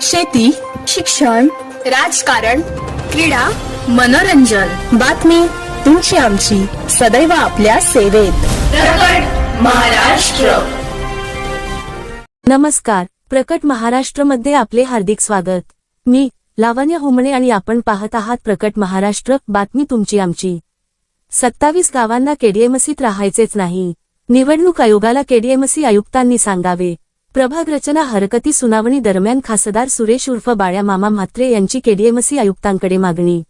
शेती शिक्षण राजकारण क्रीडा मनोरंजन. बातमी तुमची आमची. सदैव आपल्या सेवेत. महाराष्ट्र. नमस्कार. प्रकट महाराष्ट्रमध्ये आपले हार्दिक स्वागत. मी लावण्य होमणे आणि आपण पाहत आहात प्रकट महाराष्ट्र. बातमी तुमची आमची. सत्तावीस गावांना केडीएमसीत राहायचेच नाही. निवडणूक आयोगाला केडीएमसी आयुक्तांनी सांगावे. प्रभाग रचना हरकती सुनावणी दरम्यान खासदार सुरेश उर्फ बाळ्या मामा म्हात्रे यांची केडीएमसी आयुक्तांकडे मागणी.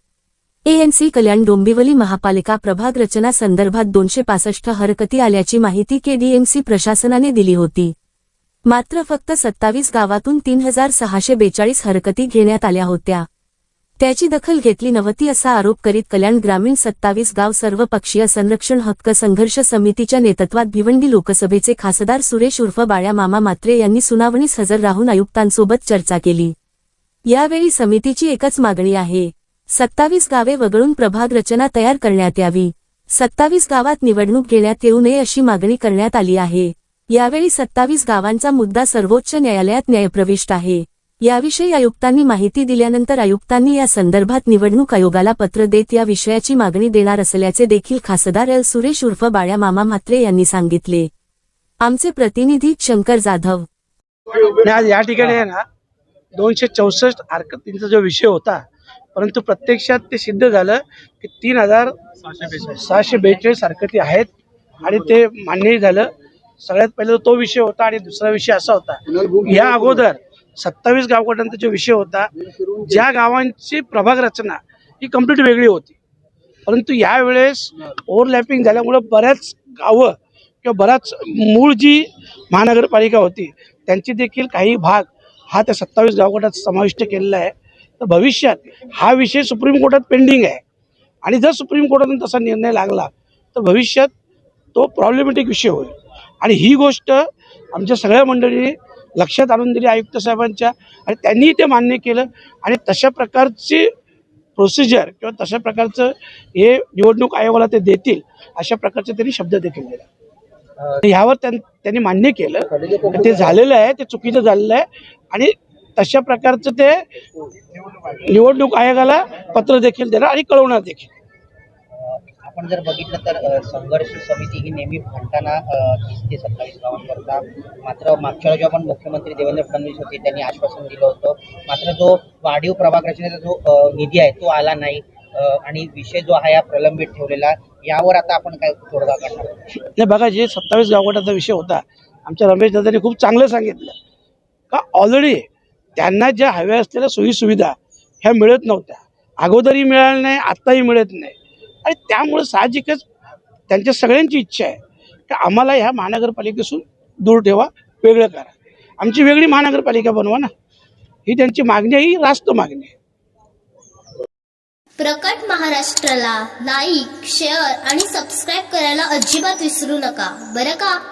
एएनसी कल्याण डोंबिवली महापालिका प्रभाग रचना संदर्भात दोनशे पासष्ट हरकती आल्याची माहिती केडीएमसी प्रशासनाने दिली होती. मात्र फक्त सत्तावीस गावातून तीन हजार सहाशे बेचाळीस हरकती घेण्यात आल्या होत्या. त्याची दखल घेतली नव्हती असा आरोप करीत कल्याण ग्रामीण सत्तावीस गाव सर्वपक्षीय संरक्षण हक्क संघर्ष समितीच्या नेतृत्वात भिवंडी लोकसभेचे खासदार सुरेश उर्फ बाळ्या मामा मात्रे यांनी सुनावणीस हजर राहून आयुक्तांसोबत चर्चा केली. यावेळी समितीची एकच मागणी आहे. सत्तावीस गावे वगळून प्रभाग रचना तयार करण्यात यावी. सत्तावीस गावात निवडणूक घेण्यात येऊ नये अशी मागणी करण्यात आली आहे. यावेळी सत्तावीस गावांचा मुद्दा सर्वोच्च न्यायालयात न्यायप्रविष्ट आहे. याविषयी आयुक्तांनी माहिती दिल्यानंतर आयुक्तांनी या संदर्भात निवडणूक आयोगाला पत्र देत या विषयाची मागणी देणार असल्याचे देखील खासदार एल. सुरेश उर्फ बाळ्या मामा म्हात्रे यांनी सांगितले. आमचे प्रतिनिधी शंकर जाधव. आज या ठिकाणी आहे ना दोनशे चौसष्ट हरकतींचा जो विषय होता परंतु प्रत्यक्षात ते सिद्ध झालं की तीन हजार सहाशे बेचाळीस हरकती आहेत आणि ते मान्यही झालं. सगळ्यात पहिले तो विषय होता आणि दुसरा विषय असा होता. या अगोदर सत्तावीस गावकऱ्यांचा जो विषय होता ज्या गावांची प्रभाग रचना ही कंप्लीट वेगळी होती. परंतु यावेळेस ओव्हरलॅपिंग झाल्यामुळं बऱ्याच गावं किंवा बऱ्याच मूळ जी महानगरपालिका होती त्यांची देखील काही भाग हा त्या सत्तावीस गावगटात समाविष्ट केलेला आहे. तर भविष्यात हा विषय सुप्रीम कोर्टात पेंडिंग आहे. आणि जर सुप्रीम कोर्टातून तसा निर्णय लागला तर भविष्यात तो प्रॉब्लेमॅटिक विषय होईल. आणि ही गोष्ट आमच्या सगळ्या मंडळींनी लक्षात आणून दिली आयुक्त साहेबांच्या आणि त्यांनीही ते मान्य केलं. आणि तशा प्रकारची प्रोसिजर किंवा तशा प्रकारचं हे निवडणूक आयोगाला ते देतील अशा प्रकारचे त्यांनी शब्द देखील दिला ह्यावर त्यां- त्यांनी मान्य केलं. ते झालेलं आहे ते चुकीचं झालेलं आहे. आणि तशा प्रकारचं ते निवडणूक आयोगाला पत्र देखील देणार आणि कळवणार देखील. आपण जर बघितलं तर संघर्ष समिती ही नेहमी भांडताना दिसते सत्तावीस होता. मात्र मागच्या जेव्हा पण मुख्यमंत्री देवेंद्र फडणवीस होते त्यांनी आश्वासन दिलं होतं. मात्र जो वाढीव प्रभाग रचनेचा जो निधी आहे तो आला नाही. आणि विषय जो आहे हा प्रलंबित ठेवलेला. यावर आता आपण काय तोडगा काढणार नाही बघा जे सत्तावीस गावगटाचा विषय होता आमच्या रमेश दादांनी खूप चांगलं सांगितलं. का ऑलरेडी त्यांना ज्या हव्या असलेल्या सोयीसुविधा ह्या मिळत नव्हत्या. अगोदरही मिळाल्या नाही आत्ताही मिळत नाही. आणि त्यामुळे साहजिकच त्यांच्या सगळ्यांची इच्छा आहे की आम्हाला ह्या महानगरपालिकेसून दूर ठेवा वेगळं करा. आमची वेगळी महानगरपालिका बनवा ना. ही त्यांची मागणी आहे ही रास्त मागणी आहे. प्रकट महाराष्ट्राला लाईक शेअर आणि सबस्क्राईब करायला अजिबात विसरू नका. बरं का?